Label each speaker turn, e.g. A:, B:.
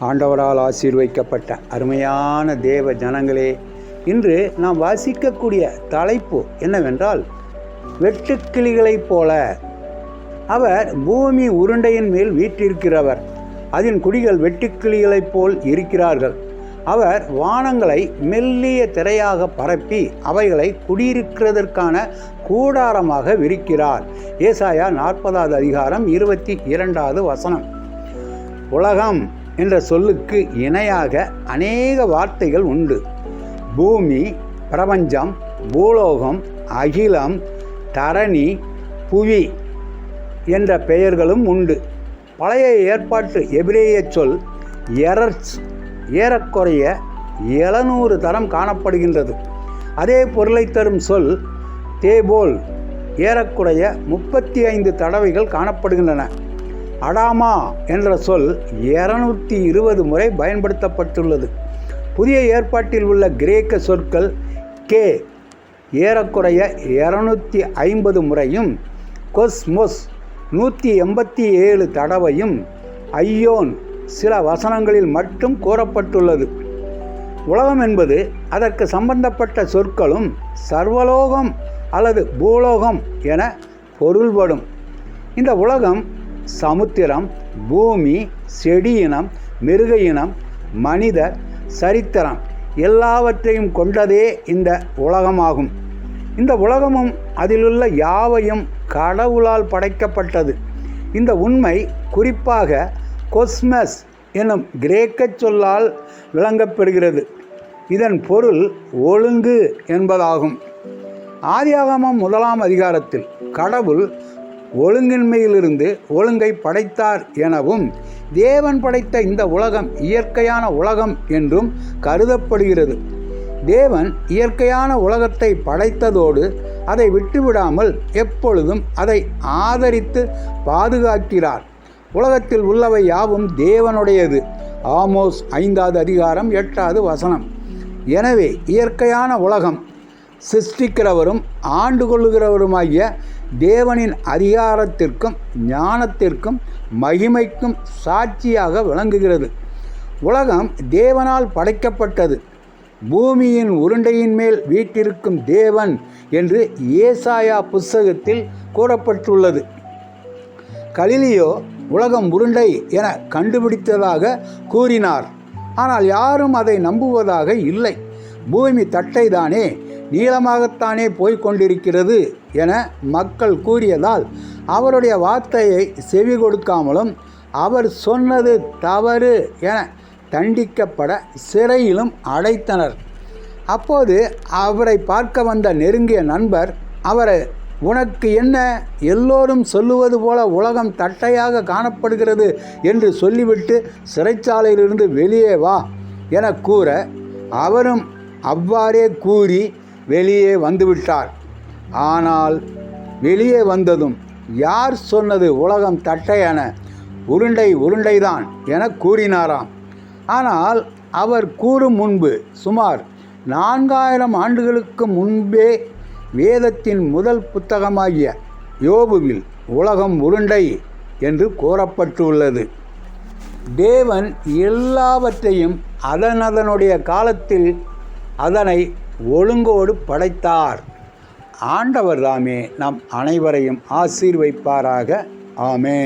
A: ஆண்டவரால் ஆசீர்வைக்கப்பட்ட அருமையான தேவ ஜனங்களே இன்று நாம் வாசிக்கக்கூடிய தலைப்பு என்னவென்றால் வெட்டுக்கிளிகளைப் போல. அவர் பூமி உருண்டையின் மேல் வீற்றிருக்கிறவர். அதன் குடிகள் வெட்டுக்கிளிகளைப் போல் இருக்கிறார்கள். அவர் வானங்களை மெல்லிய திரையாக பரப்பி அவைகளை குடியிருக்கிறதற்கான கூடாரமாக விரிக்கிறார். ஏசாயா நாற்பதாவது அதிகாரம் இருபத்தி இரண்டாவது வசனம். உலகம் என்ற சொல்லுக்கு இணையாக அநேக வார்த்தைகள் உண்டு. பூமி பிரபஞ்சம் பூலோகம் அகிலம் தரணி புவி என்ற பெயர்களும் உண்டு. பழைய ஏற்பாட்டு எபிரேய சொல் எரர்ஸ் ஏறக்குறைய எழுநூறு தரம் காணப்படுகின்றது. அதே பொருளை தரும் சொல் தேபோல் ஏறக்குறைய முப்பத்தி ஐந்து தடவைகள் காணப்படுகின்றன. அடாமா என்ற சொல் இருநூற்றி இருபது முறை பயன்படுத்தப்பட்டுள்ளது. புதிய ஏற்பாட்டில் உள்ள கிரேக்க சொற்கள் கே ஏறக்குறைய இரநூத்தி ஐம்பது முறையும் கொஸ்மொஸ் நூற்றி எண்பத்தி ஏழு தடவையும் ஐயோன் சில வசனங்களில் மட்டும் கூறப்பட்டுள்ளது. உலகம் என்பது அதற்கு சம்பந்தப்பட்ட சொற்களும் சர்வலோகம் அல்லது பூலோகம் என பொருள்படும். இந்த உலகம் சமுத்திரம் பூமி செடி இனம் மிருக இனம் மனிதர் சரித்திரம் எல்லாவற்றையும் கொண்டதே இந்த உலகமாகும். இந்த உலகமும் அதிலுள்ள யாவையும் கடவுளால் படைக்கப்பட்டது. இந்த உண்மை குறிப்பாக கொஸ்மஸ் எனும் கிரேக்க சொல்லால் விளங்கப்பெறுகிறது இதன் பொருள் ஒழுங்கு என்பதாகும். ஆதியாகமம் முதலாம் அதிகாரத்தில் கடவுள் ஒழுங்கின்மையிலிருந்து ஒழுங்கை படைத்தார் எனவும் தேவன் படைத்த இந்த உலகம் இயற்கையான உலகம் என்றும் கருதப்படுகிறது. தேவன் இயற்கையான உலகத்தை படைத்ததோடு அதை விட்டுவிடாமல் எப்பொழுதும் அதை ஆதரித்து பாதுகாக்கிறார். உலகத்தில் உள்ளவை யாவும் தேவனுடையது. ஆமோஸ் ஐந்தாவது அதிகாரம் எட்டாவது வசனம். எனவே இயற்கையான உலகம் சிருஷ்டிக்கிறவரும் ஆண்டு கொள்ளுகிறவருமாகிய தேவனின் அதிகாரத்திற்கும் ஞானத்திற்கும் மகிமைக்கும் சாட்சியாக விளங்குகிறது. உலகம் தேவனால் படைக்கப்பட்டது. பூமியின் உருண்டையின் மேல் வீட்டிருக்கும் தேவன் என்று ஏசாயா புஸ்தகத்தில் கூறப்பட்டுள்ளது. கலிலியோ உலகம் உருண்டை என கண்டுபிடித்ததாக கூறினார். ஆனால் யாரும் அதை நம்புவதாக இல்லை. பூமி தட்டை தானே நீளமாகத்தானே போய்கொண்டிருக்கிறது என மக்கள் கூறியதால் அவருடைய வார்த்தையை செவி கொடுக்காமலும் அவர் சொன்னது தவறு என தண்டிக்கப்பட சிறையிலும் அடைத்தனர். அப்போது அவரை பார்க்க வந்த நெருங்கிய நண்பர் அவரை உனக்கு என்ன? எல்லோரும் சொல்லுவது போல உலகம் தட்டையாக காணப்படுகிறது என்று சொல்லிவிட்டு சிறைச்சாலையிலிருந்து வெளியே வா என கூற அவரும் அவ்வாறே கூறி வெளியே வந்துவிட்டார். ஆனால் வெளியே வந்ததும் யார் சொன்னது உலகம் தட்டையென உருண்டை உருண்டைதான் என கூறினாராம். ஆனால் அவர் கூறும் முன்பு சுமார் நான்காயிரம் ஆண்டுகளுக்கு முன்பே வேதத்தின் முதல் புத்தகமாகிய யோபுவில் உலகம் உருண்டை என்று கூறப்பட்டுள்ளது. தேவன் எல்லாவற்றையும் அதனதனுடைய காலத்தில் அதனை ஒழுங்கோடு படைத்தார். ஆண்டவர் தாமே நம் அனைவரையும் ஆசீர்வைப்பாராக. ஆமேன்.